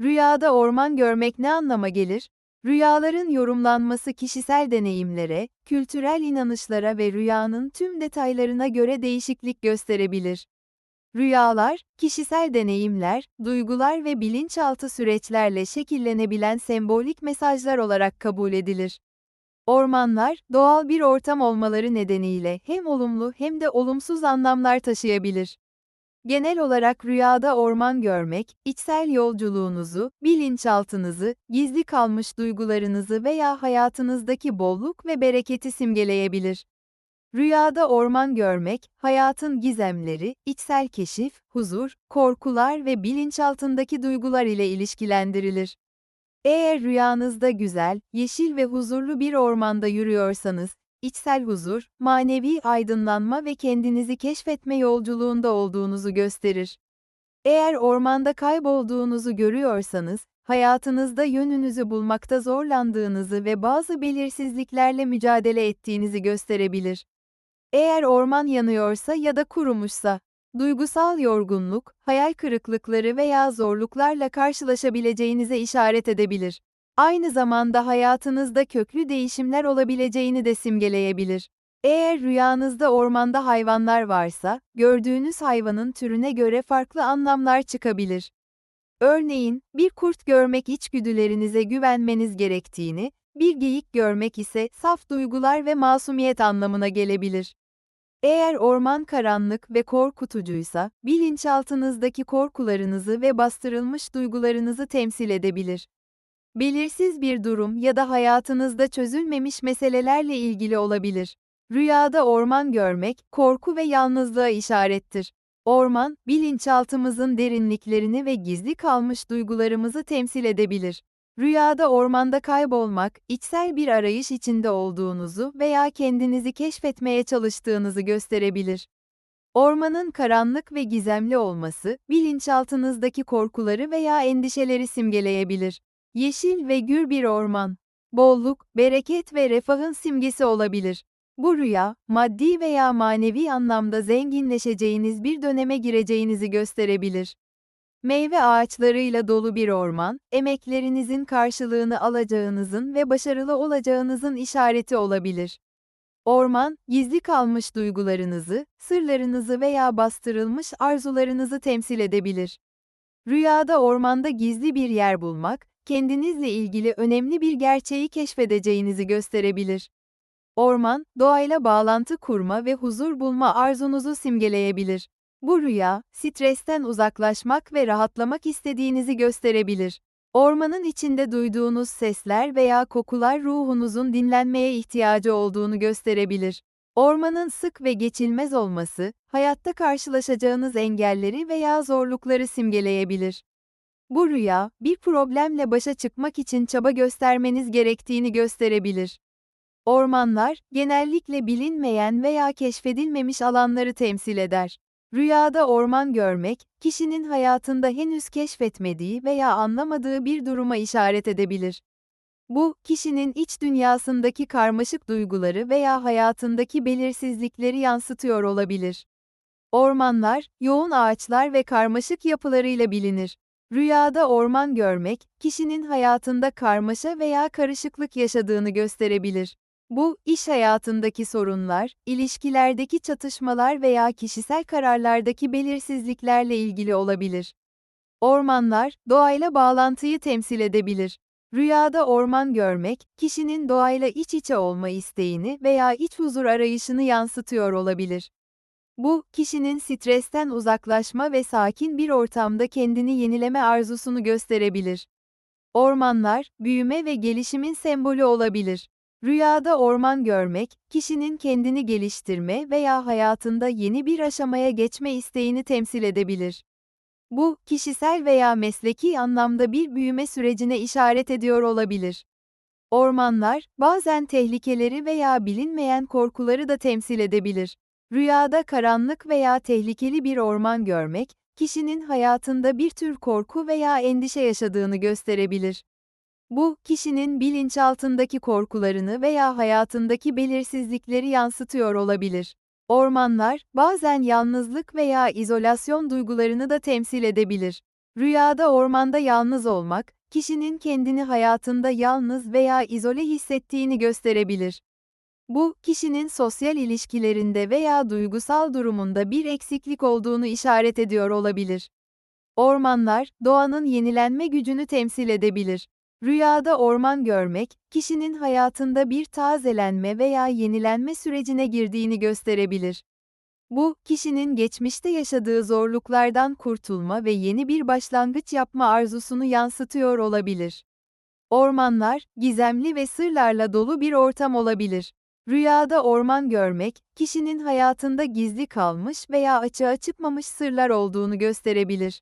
Rüyada orman görmek ne anlama gelir? Rüyaların yorumlanması kişisel deneyimlere, kültürel inanışlara ve rüyanın tüm detaylarına göre değişiklik gösterebilir. Rüyalar, kişisel deneyimler, duygular ve bilinçaltı süreçlerle şekillenebilen sembolik mesajlar olarak kabul edilir. Ormanlar, doğal bir ortam olmaları nedeniyle hem olumlu hem de olumsuz anlamlar taşıyabilir. Genel olarak rüyada orman görmek, içsel yolculuğunuzu, bilinçaltınızı, gizli kalmış duygularınızı veya hayatınızdaki bolluk ve bereketi simgeleyebilir. Rüyada orman görmek, hayatın gizemleri, içsel keşif, huzur, korkular ve bilinçaltındaki duygular ile ilişkilendirilir. Eğer rüyanızda güzel, yeşil ve huzurlu bir ormanda yürüyorsanız, içsel huzur, manevi aydınlanma ve kendinizi keşfetme yolculuğunda olduğunuzu gösterir. Eğer ormanda kaybolduğunuzu görüyorsanız, hayatınızda yönünüzü bulmakta zorlandığınızı ve bazı belirsizliklerle mücadele ettiğinizi gösterebilir. Eğer orman yanıyorsa ya da kurumuşsa, duygusal yorgunluk, hayal kırıklıkları veya zorluklarla karşılaşabileceğinize işaret edebilir. Aynı zamanda hayatınızda köklü değişimler olabileceğini de simgeleyebilir. Eğer rüyanızda ormanda hayvanlar varsa, gördüğünüz hayvanın türüne göre farklı anlamlar çıkabilir. Örneğin, bir kurt görmek içgüdülerinize güvenmeniz gerektiğini, bir geyik görmek ise saf duygular ve masumiyet anlamına gelebilir. Eğer orman karanlık ve korkutucuysa, bilinçaltınızdaki korkularınızı ve bastırılmış duygularınızı temsil edebilir. Belirsiz bir durum ya da hayatınızda çözülmemiş meselelerle ilgili olabilir. Rüyada orman görmek, korku ve yalnızlığa işarettir. Orman, bilinçaltımızın derinliklerini ve gizli kalmış duygularımızı temsil edebilir. Rüyada ormanda kaybolmak, içsel bir arayış içinde olduğunuzu veya kendinizi keşfetmeye çalıştığınızı gösterebilir. Ormanın karanlık ve gizemli olması, bilinçaltınızdaki korkuları veya endişeleri simgeleyebilir. Yeşil ve gür bir orman, bolluk, bereket ve refahın simgesi olabilir. Bu rüya, maddi veya manevi anlamda zenginleşeceğiniz bir döneme gireceğinizi gösterebilir. Meyve ağaçlarıyla dolu bir orman, emeklerinizin karşılığını alacağınızın ve başarılı olacağınızın işareti olabilir. Orman, gizli kalmış duygularınızı, sırlarınızı veya bastırılmış arzularınızı temsil edebilir. Rüyada ormanda gizli bir yer bulmak, kendinizle ilgili önemli bir gerçeği keşfedeceğinizi gösterebilir. Orman, doğayla bağlantı kurma ve huzur bulma arzunuzu simgeleyebilir. Bu rüya, stresten uzaklaşmak ve rahatlamak istediğinizi gösterebilir. Ormanın içinde duyduğunuz sesler veya kokular ruhunuzun dinlenmeye ihtiyacı olduğunu gösterebilir. Ormanın sık ve geçilmez olması, hayatta karşılaşacağınız engelleri veya zorlukları simgeleyebilir. Bu rüya, bir problemle başa çıkmak için çaba göstermeniz gerektiğini gösterebilir. Ormanlar, genellikle bilinmeyen veya keşfedilmemiş alanları temsil eder. Rüyada orman görmek, kişinin hayatında henüz keşfetmediği veya anlamadığı bir duruma işaret edebilir. Bu, kişinin iç dünyasındaki karmaşık duyguları veya hayatındaki belirsizlikleri yansıtıyor olabilir. Ormanlar, yoğun ağaçlar ve karmaşık yapılarıyla bilinir. Rüyada orman görmek, kişinin hayatında karmaşa veya karışıklık yaşadığını gösterebilir. Bu, iş hayatındaki sorunlar, ilişkilerdeki çatışmalar veya kişisel kararlardaki belirsizliklerle ilgili olabilir. Ormanlar, doğayla bağlantıyı temsil edebilir. Rüyada orman görmek, kişinin doğayla iç içe olma isteğini veya iç huzur arayışını yansıtıyor olabilir. Bu, kişinin stresten uzaklaşma ve sakin bir ortamda kendini yenileme arzusunu gösterebilir. Ormanlar, büyüme ve gelişimin sembolü olabilir. Rüyada orman görmek, kişinin kendini geliştirme veya hayatında yeni bir aşamaya geçme isteğini temsil edebilir. Bu, kişisel veya mesleki anlamda bir büyüme sürecine işaret ediyor olabilir. Ormanlar, bazen tehlikeleri veya bilinmeyen korkuları da temsil edebilir. Rüyada karanlık veya tehlikeli bir orman görmek, kişinin hayatında bir tür korku veya endişe yaşadığını gösterebilir. Bu, kişinin bilinçaltındaki korkularını veya hayatındaki belirsizlikleri yansıtıyor olabilir. Ormanlar, bazen yalnızlık veya izolasyon duygularını da temsil edebilir. Rüyada ormanda yalnız olmak, kişinin kendini hayatında yalnız veya izole hissettiğini gösterebilir. Bu, kişinin sosyal ilişkilerinde veya duygusal durumunda bir eksiklik olduğunu işaret ediyor olabilir. Ormanlar, doğanın yenilenme gücünü temsil edebilir. Rüyada orman görmek, kişinin hayatında bir tazelenme veya yenilenme sürecine girdiğini gösterebilir. Bu, kişinin geçmişte yaşadığı zorluklardan kurtulma ve yeni bir başlangıç yapma arzusunu yansıtıyor olabilir. Ormanlar, gizemli ve sırlarla dolu bir ortam olabilir. Rüyada orman görmek, kişinin hayatında gizli kalmış veya açığa çıkmamış sırlar olduğunu gösterebilir.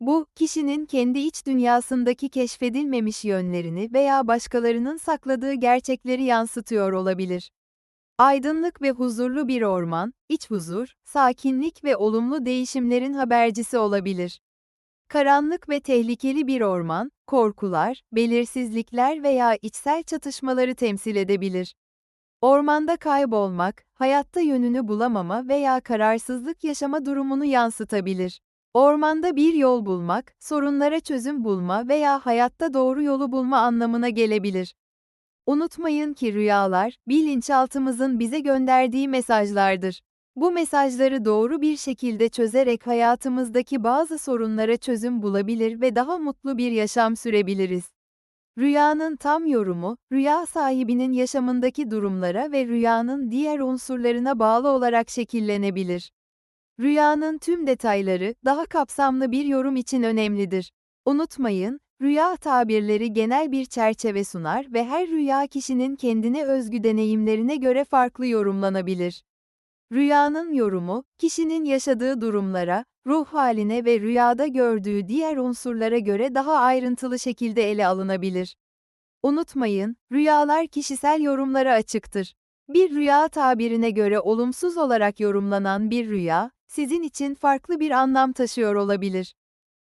Bu, kişinin kendi iç dünyasındaki keşfedilmemiş yönlerini veya başkalarının sakladığı gerçekleri yansıtıyor olabilir. Aydınlık ve huzurlu bir orman, iç huzur, sakinlik ve olumlu değişimlerin habercisi olabilir. Karanlık ve tehlikeli bir orman, korkular, belirsizlikler veya içsel çatışmaları temsil edebilir. Ormanda kaybolmak, hayatta yönünü bulamama veya kararsızlık yaşama durumunu yansıtabilir. Ormanda bir yol bulmak, sorunlara çözüm bulma veya hayatta doğru yolu bulma anlamına gelebilir. Unutmayın ki rüyalar, bilinçaltımızın bize gönderdiği mesajlardır. Bu mesajları doğru bir şekilde çözerek hayatımızdaki bazı sorunlara çözüm bulabilir ve daha mutlu bir yaşam sürebiliriz. Rüyanın tam yorumu, rüya sahibinin yaşamındaki durumlara ve rüyanın diğer unsurlarına bağlı olarak şekillenebilir. Rüyanın tüm detayları, daha kapsamlı bir yorum için önemlidir. Unutmayın, rüya tabirleri genel bir çerçeve sunar ve her rüya kişinin kendine özgü deneyimlerine göre farklı yorumlanabilir. Rüyanın yorumu, kişinin yaşadığı durumlara, ruh haline ve rüyada gördüğü diğer unsurlara göre daha ayrıntılı şekilde ele alınabilir. Unutmayın, rüyalar kişisel yorumlara açıktır. Bir rüya tabirine göre olumsuz olarak yorumlanan bir rüya, sizin için farklı bir anlam taşıyor olabilir.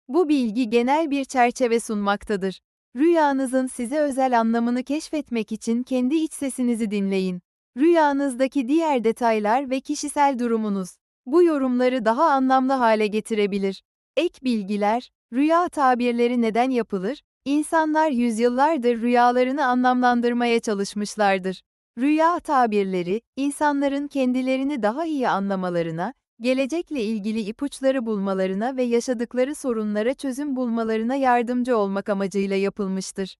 Bu bilgi genel bir çerçeve sunmaktadır. Rüyanızın size özel anlamını keşfetmek için kendi iç sesinizi dinleyin. Rüyanızdaki diğer detaylar ve kişisel durumunuz bu yorumları daha anlamlı hale getirebilir. Ek bilgiler, rüya tabirleri neden yapılır? İnsanlar yüzyıllardır rüyalarını anlamlandırmaya çalışmışlardır. Rüya tabirleri, insanların kendilerini daha iyi anlamalarına, gelecekle ilgili ipuçları bulmalarına ve yaşadıkları sorunlara çözüm bulmalarına yardımcı olmak amacıyla yapılmıştır.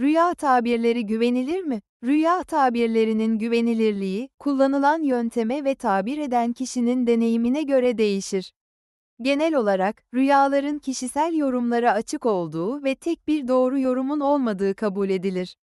Rüya tabirleri güvenilir mi? Rüya tabirlerinin güvenilirliği, kullanılan yönteme ve tabir eden kişinin deneyimine göre değişir. Genel olarak, rüyaların kişisel yorumlara açık olduğu ve tek bir doğru yorumun olmadığı kabul edilir.